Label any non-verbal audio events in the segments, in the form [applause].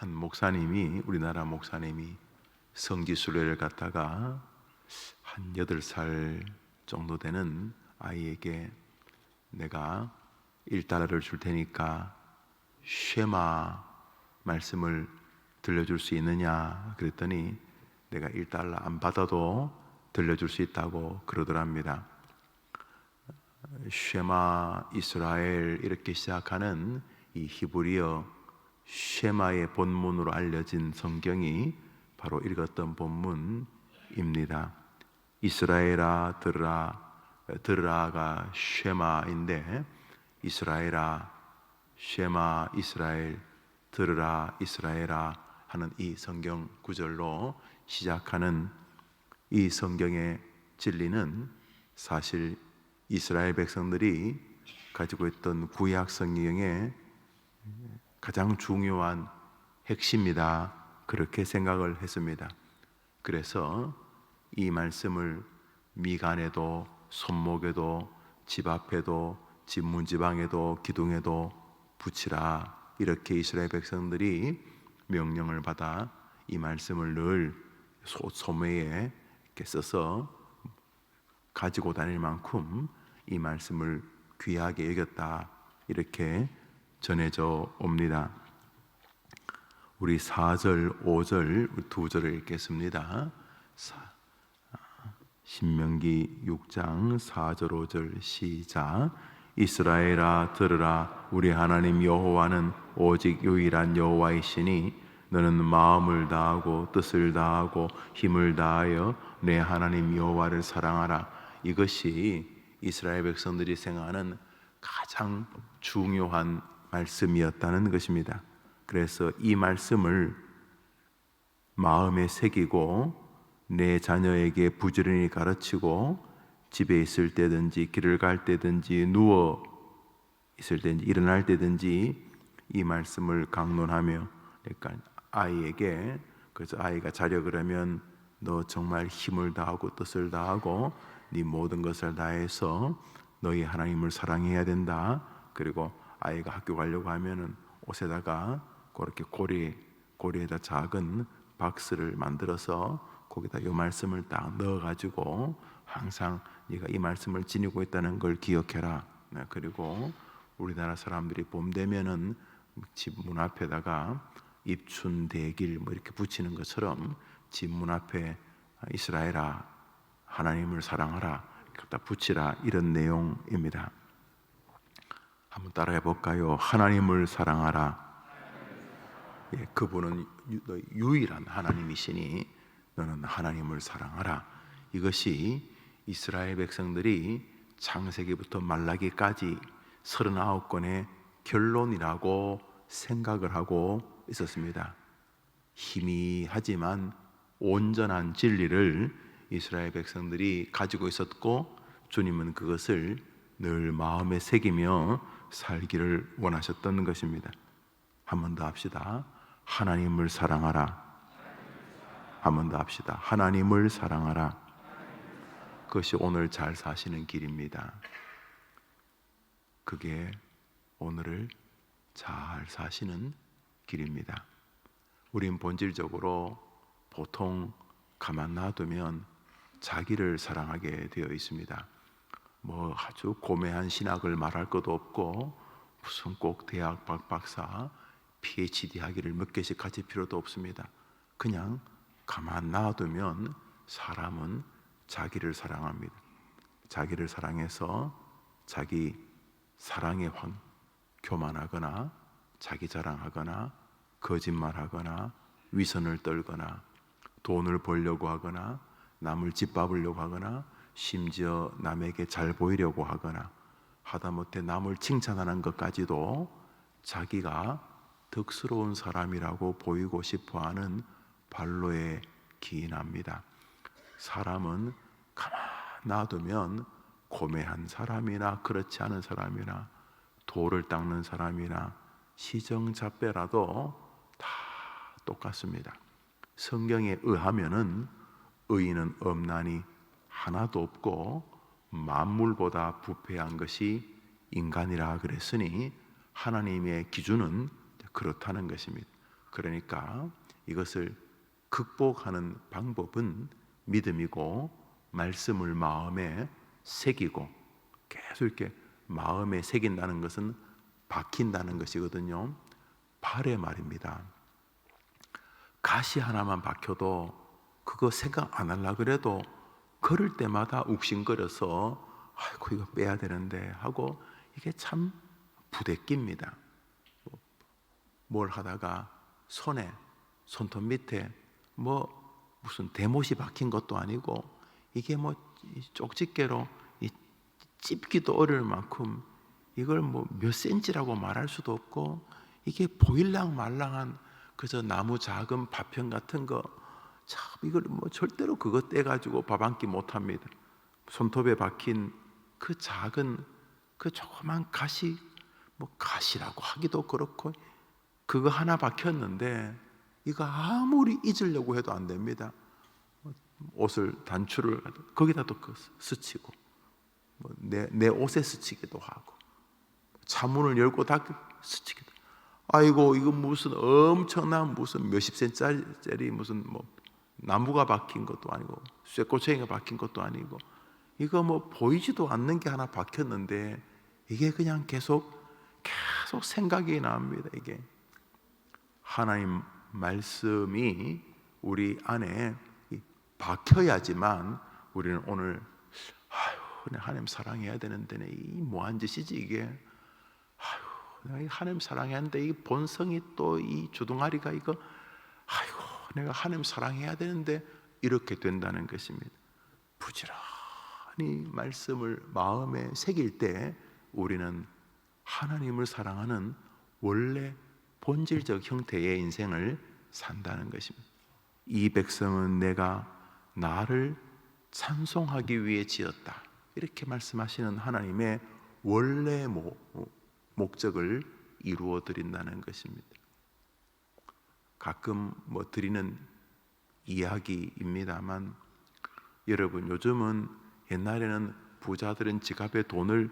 한 목사님이 우리나라 목사님이 성지순례를 갔다가 한 여덟 살 정도 되는 아이에게 내가 1달러를 줄 테니까 쉐마 말씀을 들려줄 수 있느냐 그랬더니 내가 1달러 안 받아도 들려줄 수 있다고 그러더랍니다. 쉐마 이스라엘 이렇게 시작하는 이 히브리어 쉐마의 본문으로 알려진 성경이 바로 읽었던 본문입니다. 이스라엘아 들으라 들으라가 쉐마인데 이스라엘아 쉐마 이스라엘 들으라 이스라엘아 하는 이 성경 구절로 시작하는 이 성경의 진리는 사실 이스라엘 백성들이 가지고 있던 구약 성경의 가장 중요한 핵심이다. 그렇게 생각을 했습니다. 그래서 이 말씀을 미간에도 손목에도 집 앞에도 집 문지방에도 기둥에도 붙이라. 이렇게 이스라엘 백성들이 명령을 받아 이 말씀을 늘 소, 소매에 이렇게 써서 가지고 다닐 만큼 이 말씀을 귀하게 여겼다. 이렇게 전해져 옵니다. 우리 4절, 5절 두 절을 읽겠습니다. 사- 신명기 6장 4절 5절 시작 이스라엘아 들으라 우리 하나님 여호와는 오직 유일한 여호와이시니 너는 마음을 다하고 뜻을 다하고 힘을 다하여 내 하나님 여호와를 사랑하라 이것이 이스라엘 백성들이 생각하는 가장 중요한 말씀이었다는 것입니다. 그래서 이 말씀을 마음에 새기고 내 자녀에게 부지런히 가르치고 집에 있을 때든지 길을 갈 때든지 누워 있을 때든지 일어날 때든지 이 말씀을 강론하며 그러니까 아이에게 그래서 아이가 자려 그러면 너 정말 힘을 다하고 뜻을 다하고 네 모든 것을 다해서 너희 하나님을 사랑해야 된다. 그리고 아이가 학교 가려고 하면은 옷에다가 그렇게 고리 고리에다 작은 박스를 만들어서 거기다 이 말씀을 딱 넣어 가지고 항상 네가 이 말씀을 지니고 있다는 걸 기억해라. 네, 그리고 우리나라 사람들이 봄 되면은 집 문 앞에다가 입춘 대길 뭐 이렇게 붙이는 것처럼 집 문 앞에 이스라엘아 하나님을 사랑하라 갖다 붙이라 이런 내용입니다. 한번 따라해 볼까요? 하나님을 사랑하라. 예, 그분은 유일한 하나님이시니 너는 하나님을 사랑하라. 이것이 이스라엘 백성들이 창세기부터 말라기까지 39권의 결론이라고 생각을 하고 있었습니다. 희미하지만 온전한 진리를 이스라엘 백성들이 가지고 있었고 주님은 그것을 늘 마음에 새기며 살기를 원하셨던 것입니다. 한 번 더 합시다. 하나님을 사랑하라. 한 번 더 합시다. 하나님을 사랑하라. 그것이 오늘 잘 사시는 길입니다. 그게 오늘을 잘 사시는 길입니다. 우린 본질적으로 보통 가만 놔두면 자기를 사랑하게 되어 있습니다. 뭐 아주 고매한 신학을 말할 것도 없고 무슨 꼭 대학 박 박사 PhD 하기를 몇 개씩 가질 필요도 없습니다. 그냥 가만 놔두면 사람은 자기를 사랑합니다. 자기를 사랑해서 자기 사랑에 환 교만하거나 자기 자랑하거나 거짓말하거나 위선을 떨거나 돈을 벌려고 하거나 남을 짓밟으려고 하거나 심지어 남에게 잘 보이려고 하거나 하다못해 남을 칭찬하는 것까지도 자기가 덕스러운 사람이라고 보이고 싶어 하는 발로에 기인합니다. 사람은 가만 놔두면 고매한 사람이나 그렇지 않은 사람이나 돌을 닦는 사람이나 시정잡배라도 다 똑같습니다. 성경에 의하면은 의인은 없나니 하나도 없고 만물보다 부패한 것이 인간이라 그랬으니 하나님의 기준은 그렇다는 것입니다. 그러니까 이것을 극복하는 방법은 믿음이고 말씀을 마음에 새기고 계속 이렇게 마음에 새긴다는 것은 박힌다는 것이거든요. 발의 말입니다. 가시 하나만 박혀도 그거 생각 안 하려 그래도 걸을 때마다 욱신거려서 아이고 이거 빼야 되는데 하고 이게 참 부대끼입니다. 뭐, 뭘 하다가 손에 손톱 밑에 뭐 무슨 대못이 박힌 것도 아니고 이게 뭐 쪽집게로 이 찝기도 어려울 만큼 이걸 뭐 몇 센치라고 말할 수도 없고 이게 보일랑 말랑한 그저 나무 작은 파편 같은 거 참 이걸 뭐 절대로 그거 떼 가지고 밥 한 끼 못 합니다. 손톱에 박힌 그 작은 그 조그만 가시 뭐 가시라고 하기도 그렇고 그거 하나 박혔는데 이거 아무리 잊으려고 해도 안 됩니다. 옷을 단추를 거기다 또그 스치고 뭐 내, 내 옷에 스치기도 하고 차문을 열고 닫고 스치기도 아이고 이거 무슨 엄청난 무슨 몇십 센짜리 무슨 뭐 나무가 박힌 것도 아니고 쇠꼬챙이가 박힌 것도 아니고 이거 뭐 보이지도 않는 게 하나 박혔는데 이게 그냥 계속 계속 생각이 납니다 이게. 하나님 말씀이 우리 안에 박혀야지만 우리는 오늘 아유 하나님 사랑해야 되는데 이 뭐한 짓이지 이게? 이 하나님 사랑해야 하는데 이 본성이 또 이 주둥아리가 이거 아이고 내가 하나님 사랑해야 되는데 이렇게 된다는 것입니다. 부지런히 말씀을 마음에 새길 때 우리는 하나님을 사랑하는 원래 본질적 형태의 인생을 산다는 것입니다. 이 백성은 내가 나를 찬송하기 위해 지었다. 이렇게 말씀하시는 하나님의 원래 목적을 이루어 드린다는 것입니다. 가끔 뭐 드리는 이야기입니다만 여러분 요즘은 옛날에는 부자들은 지갑에 돈을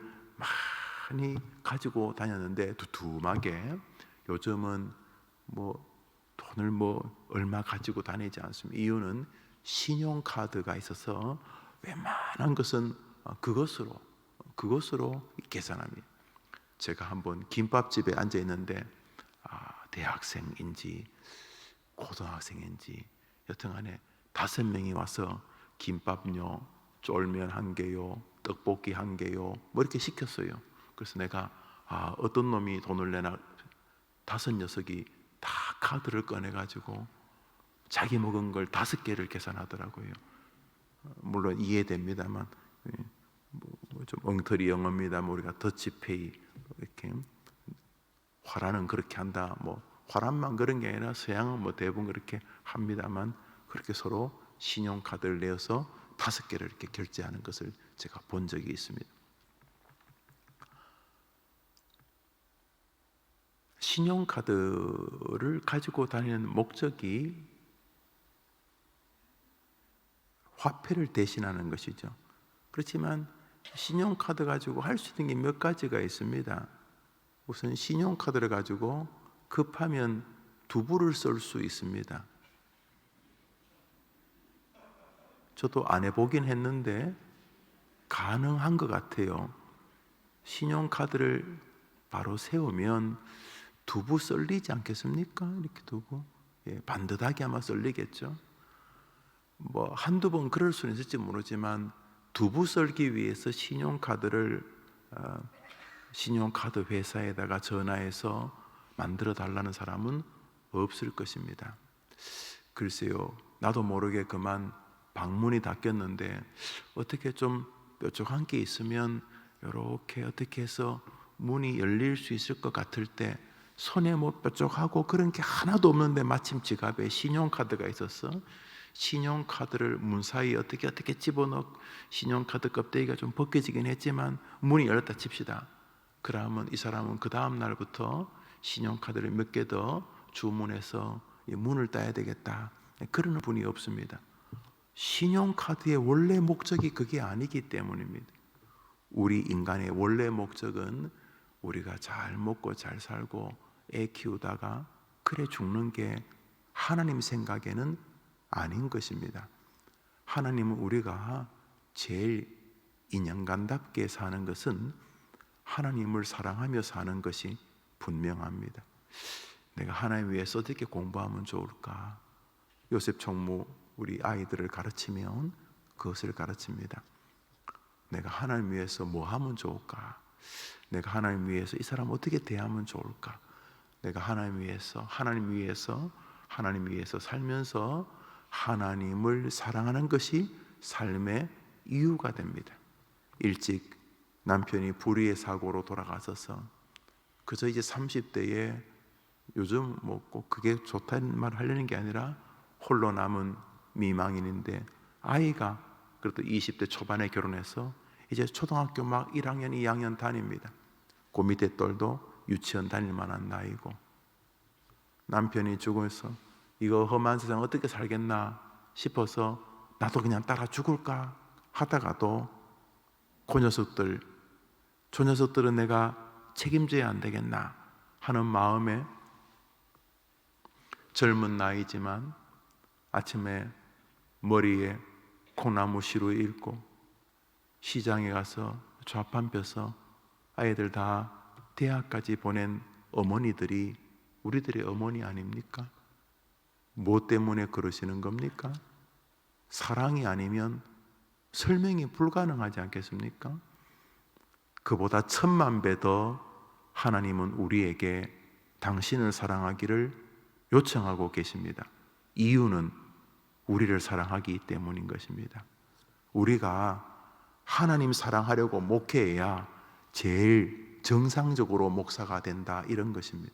많이 가지고 다녔는데 두툼하게 요즘은 뭐 돈을 뭐 얼마 가지고 다니지 않습니다. 이유는 신용카드가 있어서 웬만한 것은 그것으로 그것으로 계산합니다. 제가 한번 김밥집에 앉아 있는데 아, 대학생인지 고등학생인지 여튼간에 다섯 명이 와서 김밥요, 쫄면 한 개요, 떡볶이 한 개요, 뭐 이렇게 시켰어요. 그래서 내가 아, 어떤 놈이 돈을 내나 다섯 녀석이 다 카드를 꺼내 가지고 자기 먹은 걸 다섯 개를 계산하더라고요. 물론 이해됩니다만 예, 뭐좀 엉터리 영어입니다. 뭐 우리가 더치페이 이렇게 화라는 그렇게 한다. 뭐 화란만 그런 게 아니라 서양은 뭐 대부분 그렇게 합니다만 그렇게 서로 신용카드를 내어서 다섯 개를 이렇게 결제하는 것을 제가 본 적이 있습니다. 신용카드를 가지고 다니는 목적이 화폐를 대신하는 것이죠. 그렇지만 신용카드 가지고 할 수 있는 게 몇 가지가 있습니다. 우선 신용카드를 가지고 급하면 두부를 쏠 수 있습니다. 저도 안 해보긴 했는데 가능한 것 같아요. 신용카드를 바로 세우면 두부 썰리지 않겠습니까? 이렇게 두고 예, 반듯하게 아마 썰리겠죠. 뭐 한두 번 그럴 수는 있을지 모르지만 두부 썰기 위해서 신용카드를 어, 신용카드 회사에다가 전화해서 만들어 달라는 사람은 없을 것입니다. 글쎄요, 나도 모르게 그만 방문이 닫혔는데 어떻게 좀 뾰족한 게 있으면 이렇게 어떻게 해서 문이 열릴 수 있을 것 같을 때 손에 뭐 뾰족하고 그런 게 하나도 없는데 마침 지갑에 신용카드가 있었어. 신용카드를 문 사이에 어떻게 어떻게 집어넣고 신용카드 껍데기가 좀 벗겨지긴 했지만 문이 열렸다 칩시다. 그러면 이 사람은 그 다음 날부터 신용카드를 몇 개 더 주문해서 문을 따야 되겠다. 그러는 분이 없습니다. 신용카드의 원래 목적이 그게 아니기 때문입니다. 우리 인간의 원래 목적은 우리가 잘 먹고 잘 살고 애 키우다가 그래 죽는 게 하나님 생각에는 아닌 것입니다. 하나님은 우리가 제일 인연간답게 사는 것은 하나님을 사랑하며 사는 것이 분명합니다. 내가 하나님 위해서 어떻게 공부하면 좋을까? 요셉 총무 우리 아이들을 가르치면 그것을 가르칩니다. 내가 하나님 위해서 뭐 하면 좋을까? 내가 하나님 위해서 이 사람 어떻게 대하면 좋을까? 내가 하나님 위해서 하나님 위해서 하나님 위해서 살면서 하나님을 사랑하는 것이 삶의 이유가 됩니다. 일찍 남편이 불의의 사고로 돌아가셔서 그저 이제 30대에 요즘 뭐 꼭 그게 좋다는 말 하려는 게 아니라 홀로 남은 미망인인데 아이가 그래도 20대 초반에 결혼해서 이제 초등학교 막 1학년, 2학년 다닙니다. 그 밑에 딸도 유치원 다닐 만한 나이고 남편이 죽어서 이거 험한 세상 어떻게 살겠나 싶어서 나도 그냥 따라 죽을까 하다가도 그 녀석들 저 녀석들은 내가 책임져야 안 되겠나 하는 마음에 젊은 나이지만 아침에 머리에 콩나무 시루 읽고 시장에 가서 좌판 펴서 아이들 다 대학까지 보낸 어머니들이 우리들의 어머니 아닙니까? 뭐 때문에 그러시는 겁니까? 사랑이 아니면 설명이 불가능하지 않겠습니까? 그보다 천만 배 더 하나님은 우리에게 당신을 사랑하기를 요청하고 계십니다. 이유는 우리를 사랑하기 때문인 것입니다. 우리가 하나님 사랑하려고 목회해야 제일 정상적으로 목사가 된다 이런 것입니다.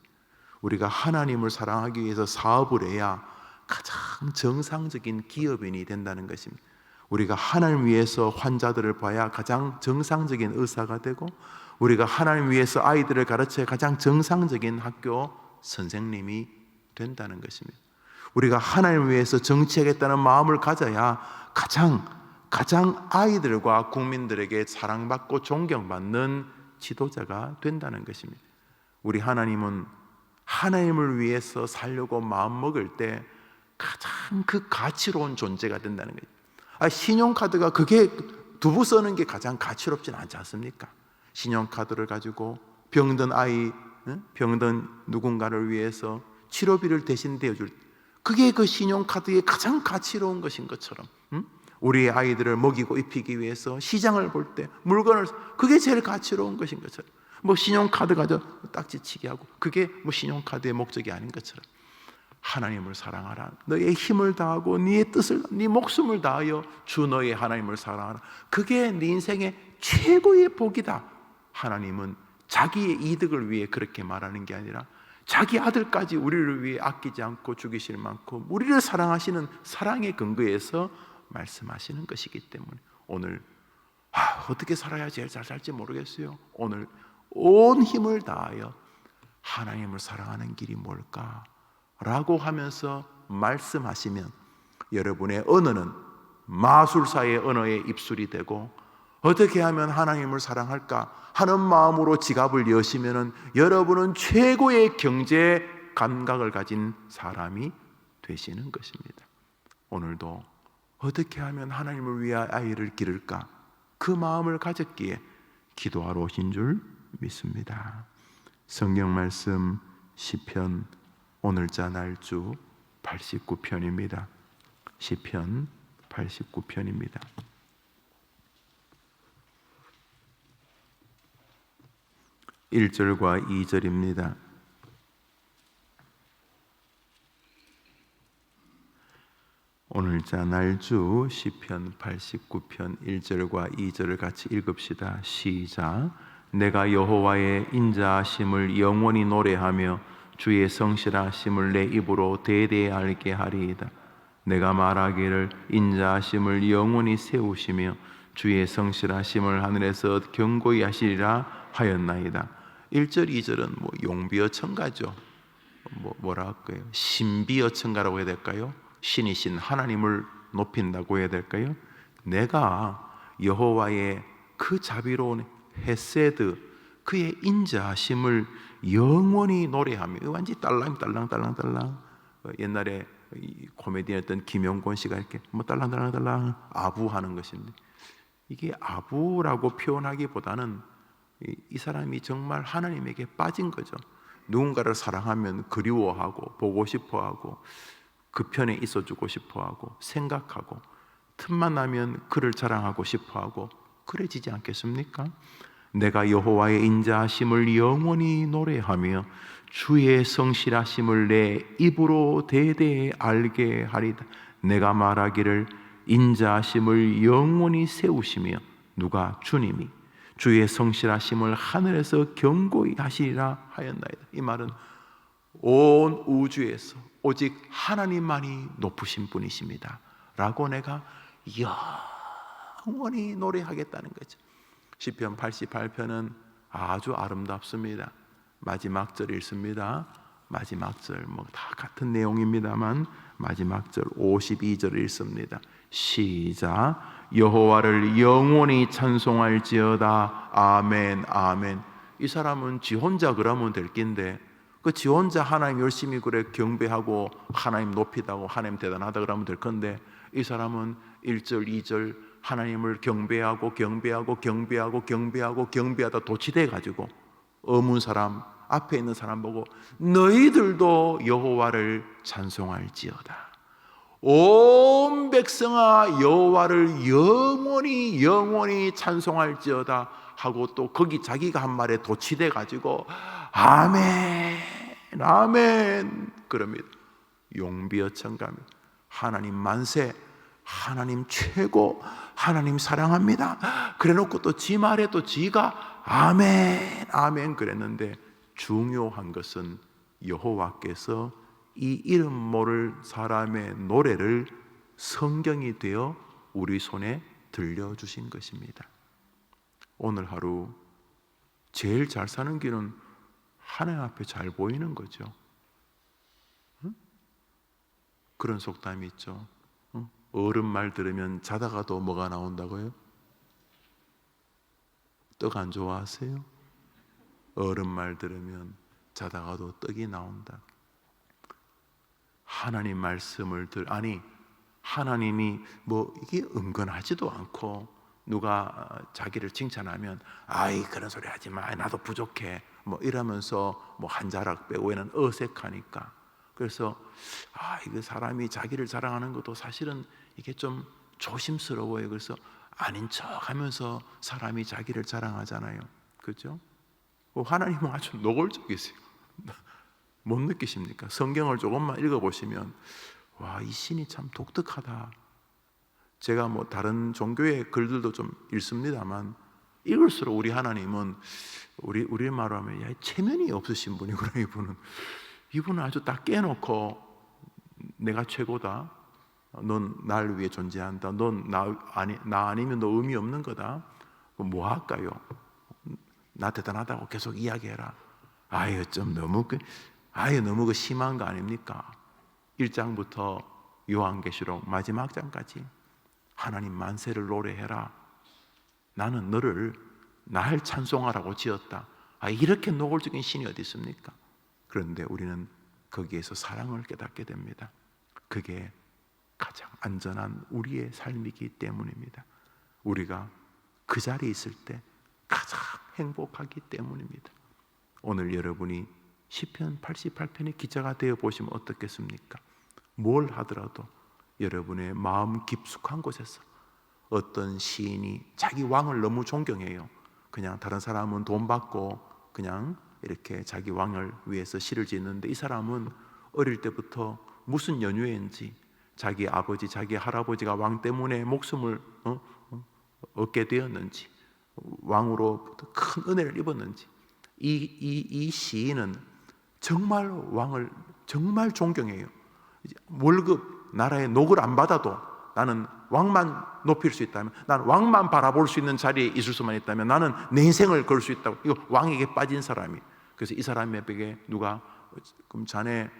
우리가 하나님을 사랑하기 위해서 사업을 해야 가장 정상적인 기업인이 된다는 것입니다. 우리가 하나님 위해서 환자들을 봐야 가장 정상적인 의사가 되고 우리가 하나님 위해서 아이들을 가르쳐야 가장 정상적인 학교 선생님이 된다는 것입니다. 우리가 하나님 위해서 정치하겠다는 마음을 가져야 가장 가장 아이들과 국민들에게 사랑받고 존경받는 지도자가 된다는 것입니다. 우리 하나님은 하나님을 위해서 살려고 마음 먹을 때 가장 그 가치로운 존재가 된다는 거예요. 아, 신용카드가 그게 두부 써는 게 가장 가치롭진 않지 않습니까? 신용카드를 가지고 병든 아이, 병든 누군가를 위해서 치료비를 대신 대줄 그게 그 신용카드의 가장 가치로운 것인 것처럼 우리의 아이들을 먹이고 입히기 위해서 시장을 볼 때 물건을 그게 제일 가치로운 것인 것처럼. 뭐 신용카드 가져 딱지치기 하고 그게 뭐 신용카드의 목적이 아닌 것처럼 하나님을 사랑하라. 너의 힘을 다하고 네의 뜻을 네 목숨을 다하여 주 너의 하나님을 사랑하라. 그게 네 인생의 최고의 복이다. 하나님은 자기의 이득을 위해 그렇게 말하는 게 아니라 자기 아들까지 우리를 위해 아끼지 않고 죽이실 만큼 우리를 사랑하시는 사랑의 근거에서 말씀하시는 것이기 때문에 오늘 아, 어떻게 살아야 제일 잘 살지 모르겠어요. 오늘 온 힘을 다하여 하나님을 사랑하는 길이 뭘까? 라고 하면서 말씀하시면 여러분의 언어는 마술사의 언어의 입술이 되고 어떻게 하면 하나님을 사랑할까 하는 마음으로 지갑을 여시면은 여러분은 최고의 경제 감각을 가진 사람이 되시는 것입니다. 오늘도 어떻게 하면 하나님을 위해 아이를 기를까 그 마음을 가졌기에 기도하러 오신 줄 믿습니다. 성경 말씀 시편 오늘자 날주 89편입니다. 시편 89편입니다. 1절과 2절입니다. 오늘자 날주 시편 89편 1절과 2절을 같이 읽읍시다. 시작. 내가 여호와의 인자하심을 영원히 노래하며 주의 성실하심을 내 입으로 대대 알게 하리이다. 내가 말하기를 인자하심을 영원히 세우시며 주의 성실하심을 하늘에서 경고히 하시리라 하였나이다. 1절, 2절은 뭐 용비어 청가죠. 뭐 뭐라 할까요? 신비어 청가라고 해야 될까요? 신이신 하나님을 높인다고 해야 될까요? 내가 여호와의 그 자비로운 헤세드 그의 인자하심을 영원히 노래하며 완전 딸랑 딸랑 딸랑 딸랑 어, 옛날에 이 코미디였던 김용곤 씨가 이렇게 뭐 딸랑 딸랑 딸랑 아부하는 것인데 이게 아부라고 표현하기보다는 이, 이 사람이 정말 하나님에게 빠진 거죠. 누군가를 사랑하면 그리워하고 보고 싶어하고 그 편에 있어주고 싶어하고 생각하고 틈만 나면 그를 자랑하고 싶어하고 그래지지 않겠습니까? 내가 여호와의 인자하심을 영원히 노래하며 주의 성실하심을 내 입으로 대대에 알게 하리다. 내가 말하기를 인자하심을 영원히 세우시며 누가 주님이 주의 성실하심을 하늘에서 경고히 하시리라 하였나이다. 이 말은 온 우주에서 오직 하나님만이 높으신 분이십니다. 라고 내가 영원히 노래하겠다는 거죠. 시편 88편은 아주 아름답습니다. 마지막 절 읽습니다. 마지막 절 뭐 다 같은 내용입니다만 마지막 절 52절 읽습니다. 시작 여호와를 영원히 찬송할지어다 아멘 아멘 이 사람은 지 혼자 그러면 될 낀데 그지 혼자 하나님 열심히 그래 경배하고 하나님 높이다고 하나님 대단하다 그러면 될 건데 이 사람은 1절 2절 하나님을 경배하고 경배하고 경배하고 경배하고 경배하다 도치돼 가지고 어문 사람 앞에 있는 사람 보고 너희들도 여호와를 찬송할지어다. 온 백성아 여호와를 영원히 영원히 찬송할지어다 하고 또 거기 자기가 한 말에 도치돼 가지고 아멘 아멘 그럽니다. 용비어 청감 하나님 만세 하나님 최고 하나님 사랑합니다. 그래 놓고 또 지 말에 또 지가 아멘 아멘 그랬는데 중요한 것은 여호와께서 이 이름 모를 사람의 노래를 성경이 되어 우리 손에 들려주신 것입니다. 오늘 하루 제일 잘 사는 길은 하나님 앞에 잘 보이는 거죠. 응? 그런 속담이 있죠. 응? 어른 말 들으면 자다가도 뭐가 나온다고요? 떡 안 좋아하세요? 어른 말 들으면 자다가도 떡이 나온다. 하나님 말씀을 들 아니 하나님이 뭐 이게 은근하지도 않고 누가 자기를 칭찬하면 아이 그런 소리 하지 마 나도 부족해 뭐 이러면서 뭐 한 자락 빼고 얘는 어색하니까 그래서 아 이거 사람이 자기를 자랑하는 것도 사실은 이게 좀 조심스러워요 그래서 아닌 척 하면서 사람이 자기를 자랑하잖아요 그렇죠? 하나님은 아주 노골적이세요 [laughs] 못 느끼십니까? 성경을 조금만 읽어보시면 와, 이 신이 참 독특하다. 제가 뭐 다른 종교의 글들도 좀 읽습니다만 읽을수록 우리 하나님은 우리 우리 말로 하면 야, 체면이 없으신 분이구나 이분은 이분은 아주 딱 깨놓고 내가 최고다. 넌 날 위해 존재한다. 넌나 아니 나 아니면 너 의미 없는 거다. 뭐 할까요? 나 대단하다고 계속 이야기해라. 아유 좀 너무 그 아유 너무 그 심한 거 아닙니까? 1장부터 요한계시록 마지막 장까지 하나님 만세를 노래해라. 나는 너를 날 찬송하라고 지었다. 아 이렇게 노골적인 신이 어디 있습니까? 그런데 우리는 거기에서 사랑을 깨닫게 됩니다. 그게 가장 안전한 우리의 삶이기 때문입니다. 우리가 그 자리에 있을 때 가장 행복하기 때문입니다. 오늘 여러분이 시편 88편의 기자가 되어 보시면 어떻겠습니까? 뭘 하더라도 여러분의 마음 깊숙한 곳에서 어떤 시인이 자기 왕을 너무 존경해요. 그냥 다른 사람은 돈 받고 그냥 이렇게 자기 왕을 위해서 시를 짓는데 이 사람은 어릴 때부터 무슨 연유인지 자기 아버지, 자기 할아버지가 왕 때문에 목숨을 어? 어? 얻게 되었는지 왕으로부터 큰 은혜를 입었는지 이, 이, 이 시인은 정말 왕을 정말 존경해요. 월급 나라의 녹을 안 받아도 나는 왕만 높일 수 있다면, 나는 왕만 바라볼 수 있는 자리에 있을 수만 있다면 나는 내 인생을 걸 수 있다고. 이거 왕에게 빠진 사람이. 그래서 이 사람에게 누가 그럼 자네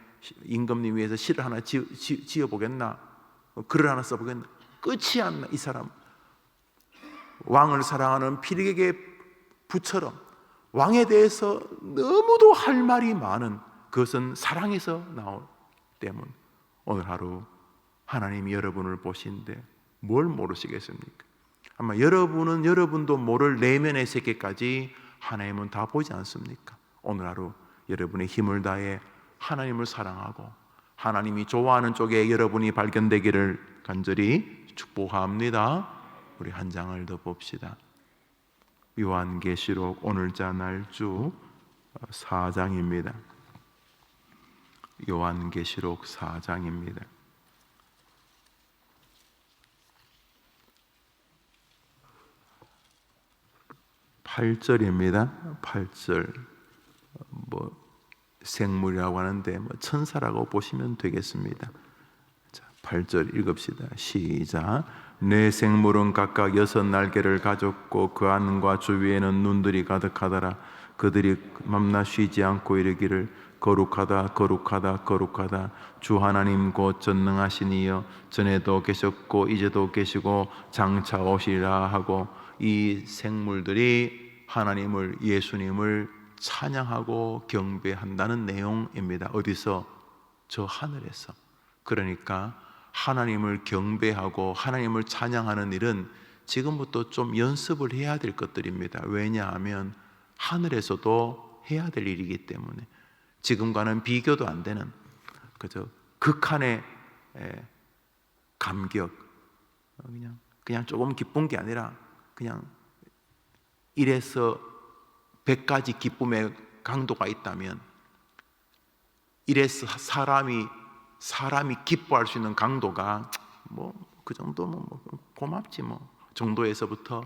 임금님 위해서 시를 하나 지어, 보겠나? 글을 하나 써 보겠나? 끝이 안 나 이 사람. 왕을 사랑하는 피리에게 부처럼 왕에 대해서 너무도 할 말이 많은 그것은 사랑에서 나올 때문. 오늘 하루 하나님이 여러분을 보시는데 뭘 모르시겠습니까? 아마 여러분은 여러분도 모를 내면의 세계까지 하나님은 다 보지 않습니까? 오늘 하루 여러분의 힘을 다해 하나님을 사랑하고 하나님이 좋아하는 쪽에 여러분이 발견되기를 간절히 축복합니다. 우리 한 장을 더 봅시다. 요한계시록 오늘자 날주 4장입니다. 요한계시록 4장입니다. 8절입니다. 8절. 뭐 생물이라고 하는데 뭐 천사라고 보시면 되겠습니다. 자, 8절 읽읍시다. 시작. 내 생물은 각각 여섯 날개를 가졌고 그 안과 주위에는 눈들이 가득하더라. 그들이 맘나 쉬지 않고 이르기를 거룩하다 거룩하다 거룩하다 주 하나님 곧 전능하신 이여 전에도 계셨고 이제도 계시고 장차 오시리라 하고 이 생물들이 하나님을 예수님을 찬양하고 경배한다는 내용입니다. 어디서? 저 하늘에서. 그러니까 하나님을 경배하고 하나님을 찬양하는 일은 지금부터 좀 연습을 해야 될 것들입니다. 왜냐하면 하늘에서도 해야 될 일이기 때문에 지금과는 비교도 안 되는 그저 극한의 에, 감격 그냥 그냥 조금 기쁜 게 아니라 그냥 1에서 100가지 기쁨의 강도가 있다면 1에서 사람이 사람이 기뻐할 수 있는 강도가 뭐 그 정도면 뭐 고맙지 뭐 정도에서부터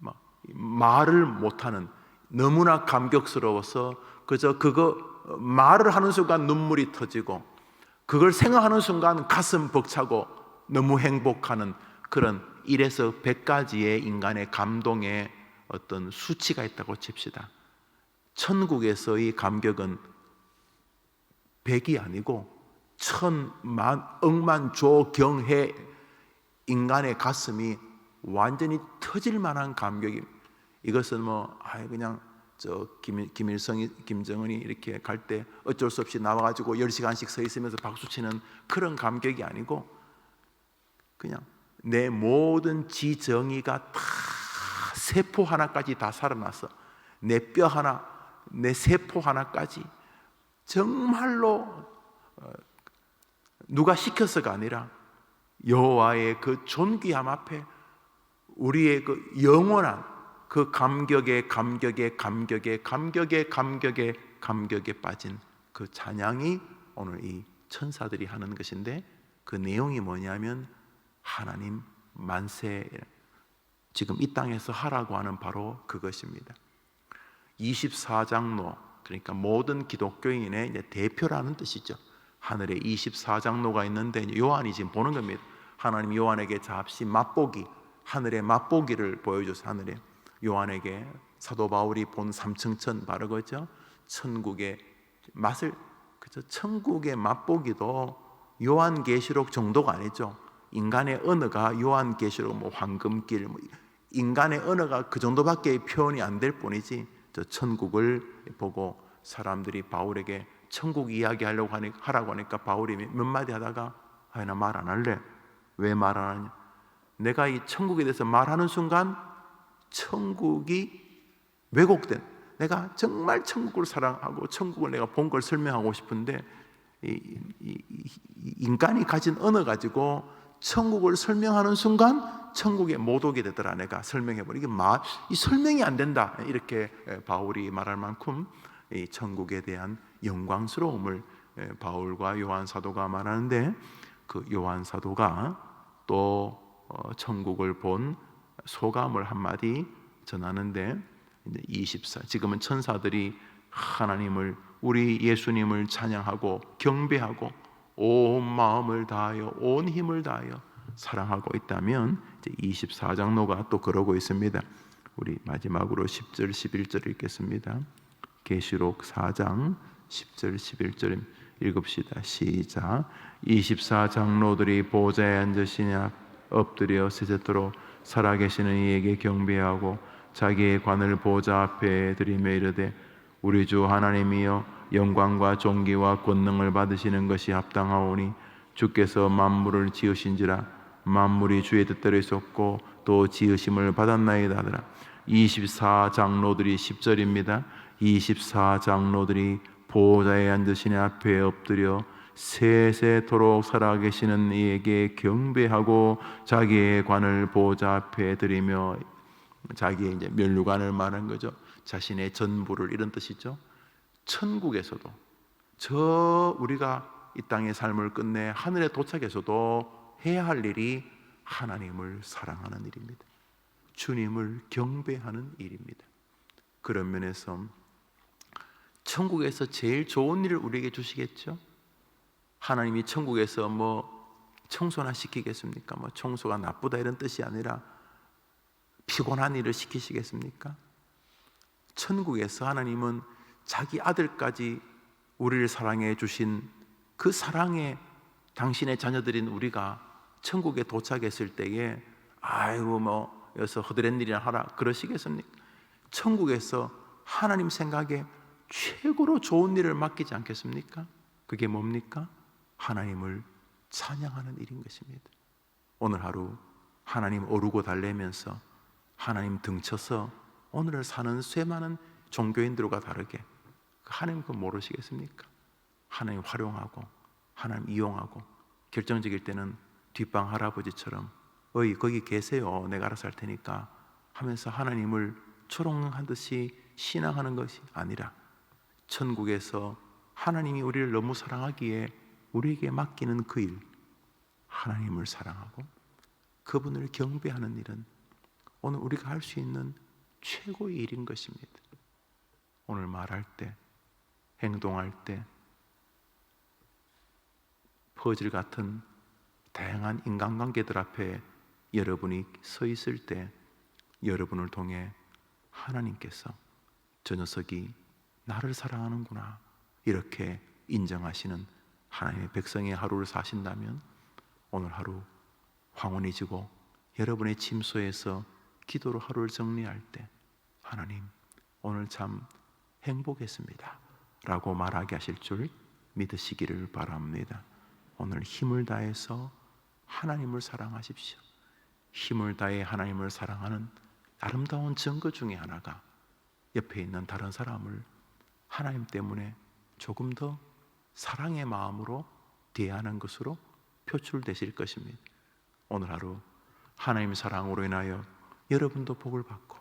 막 말을 못하는 너무나 감격스러워서 그저 그거 말을 하는 순간 눈물이 터지고 그걸 생각하는 순간 가슴 벅차고 너무 행복하는 그런 1에서 100가지의 인간의 감동의 어떤 수치가 있다고 칩시다. 천국에서의 감격은 100이 아니고 천만 억만 조경해 인간의 가슴이 완전히 터질 만한 감격이 이것은 뭐 아, 그냥 저 김, 김일성이 김정은이 이렇게 갈 때 어쩔 수 없이 나와 가지고 10시간씩 서 있으면서 박수 치는 그런 감격이 아니고 그냥 내 모든 지정의가 다 세포 하나까지 다 살아났어. 내뼈 하나, 내 세포 하나까지 정말로 어, 누가 시켜서가 아니라 여호와의 그 존귀함 앞에 우리의 그 영원한 그 감격의 감격의 감격의 감격의 감격의 감격에 빠진 그 찬양이 오늘 이 천사들이 하는 것인데 그 내용이 뭐냐면 하나님 만세 지금 이 땅에서 하라고 하는 바로 그것입니다. 24장로 그러니까 모든 기독교인의 대표라는 뜻이죠. 하늘에 24장로가 있는데 요한이 지금 보는 겁니다. 하나님 요한에게 잡시 맛보기 하늘의 맛보기를 보여줘서 하늘에 요한에게 사도 바울이 본 삼층천 바로 그죠? 천국의 맛을 그죠? 천국의 맛보기도 요한계시록 정도가 아니죠. 인간의 언어가 요한계시록 뭐 황금길 뭐 인간의 언어가 그 정도밖에 표현이 안 될 뿐이지 저 천국을 보고 사람들이 바울에게 천국 이야기하려고 하니, 하라고 하니까 바울이 몇 마디 하다가 아, 나말 안 할래. 왜 말 안 하냐? 내가 이 천국에 대해서 말하는 순간 천국이 왜곡된 내가 정말 천국을 사랑하고 천국을 내가 본 걸 설명하고 싶은데 이, 이, 이, 인간이 가진 언어 가지고 천국을 설명하는 순간 천국에 못 오게 되더라. 내가 설명해 말, 이 설명이 안 된다. 이렇게 바울이 말할 만큼 이 천국에 대한 영광스러움을 바울과 요한 사도가 말하는데 그 요한 사도가 또 어, 천국을 본 소감을 한마디 전하는데 24 지금은 천사들이 하나님을 우리 예수님을 찬양하고 경배하고 온 마음을 다하여 온 힘을 다하여 사랑하고 있다면 이제 24장로가 또 그러고 있습니다. 우리 마지막으로 10절 11절 읽겠습니다. 계시록 4장 10절 11절 읽읍시다. 시작. 24장로들이 보좌에 앉으시냐 엎드려 세세토록 살아계시는 이에게 경배하고 자기의 관을 보좌 앞에 드리며 이르되 우리 주 하나님이여 영광과 존귀와 권능을 받으시는 것이 합당하오니 주께서 만물을 지으신지라 만물이 주의 뜻대로 있었고 또 지으심을 받았나이다 하더라 24장로들이 10절입니다 24장로들이 보호자에 앉으신 앞에 엎드려 세세토록 살아계시는 이에게 경배하고 자기의 관을 보호자 앞에 드리며 자기의 이제 면류관을 말한 거죠. 자신의 전부를 이런 뜻이죠. 천국에서도 저 우리가 이 땅의 삶을 끝내 하늘에 도착해서도 해야 할 일이 하나님을 사랑하는 일입니다. 주님을 경배하는 일입니다. 그런 면에서 천국에서 제일 좋은 일을 우리에게 주시겠죠. 하나님이 천국에서 뭐 청소나 시키겠습니까? 뭐 청소가 나쁘다 이런 뜻이 아니라 피곤한 일을 시키시겠습니까? 천국에서 하나님은 자기 아들까지 우리를 사랑해 주신 그 사랑에 당신의 자녀들인 우리가 천국에 도착했을 때에 아이고 뭐 여기서 허드렛 일이나 하라 그러시겠습니까? 천국에서 하나님 생각에 최고로 좋은 일을 맡기지 않겠습니까? 그게 뭡니까? 하나님을 찬양하는 일인 것입니다. 오늘 하루 하나님 오르고 달래면서 하나님 등쳐서 오늘을 사는 수많은 종교인들과 다르게 그 하나님 그 모르시겠습니까? 하나님 활용하고 하나님 이용하고 결정적일 때는 뒷방 할아버지처럼 어이 거기 계세요 내가 알아서 할 테니까 하면서 하나님을 초롱한 듯이 신앙하는 것이 아니라 천국에서 하나님이 우리를 너무 사랑하기에 우리에게 맡기는 그 일, 하나님을 사랑하고 그분을 경배하는 일은 오늘 우리가 할 수 있는 최고의 일인 것입니다. 오늘 말할 때, 행동할 때, 퍼즐 같은 다양한 인간관계들 앞에 여러분이 서 있을 때 여러분을 통해 하나님께서 저 녀석이 나를 사랑하는구나 이렇게 인정하시는 하나님의 백성의 하루를 사신다면 오늘 하루 황혼이 지고 여러분의 침소에서 기도로 하루를 정리할 때 하나님 오늘 참 행복했습니다. 라고 말하게 하실 줄 믿으시기를 바랍니다. 오늘 힘을 다해서 하나님을 사랑하십시오. 힘을 다해 하나님을 사랑하는 아름다운 증거 중에 하나가 옆에 있는 다른 사람을 하나님 때문에 조금 더 사랑의 마음으로 대하는 것으로 표출되실 것입니다. 오늘 하루 하나님 사랑으로 인하여 여러분도 복을 받고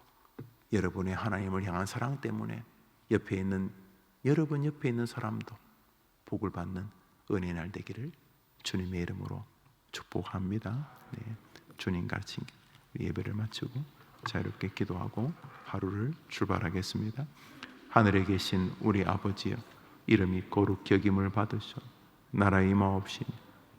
여러분의 하나님을 향한 사랑 때문에 옆에 있는 여러분 옆에 있는 사람도 복을 받는 은혜의 날 되기를 주님의 이름으로 축복합니다. 네, 주님 가르친 예배를 마치고 자유롭게 기도하고 하루를 출발하겠습니다. 하늘에 계신 우리 아버지여 이름이 거룩 여김을 받으셔 나라 임하옵시며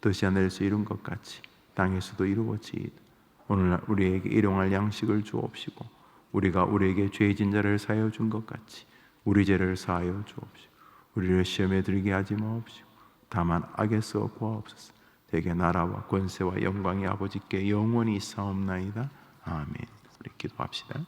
뜻이 하늘에서 이룬 것 같이 땅에서도 이루어지이다 오늘 우리에게 일용할 양식을 주옵시고 우리가 우리에게 죄진 자를 사하여 준 것 같이 우리 죄를 사하여 주옵시고 우리를 시험에 들게 하지 마옵시고 다만 악에서 구하옵소서. 대개 나라와 권세와 영광이 아버지께 영원히 있사옵나이다. 아멘. 우리 기도합시다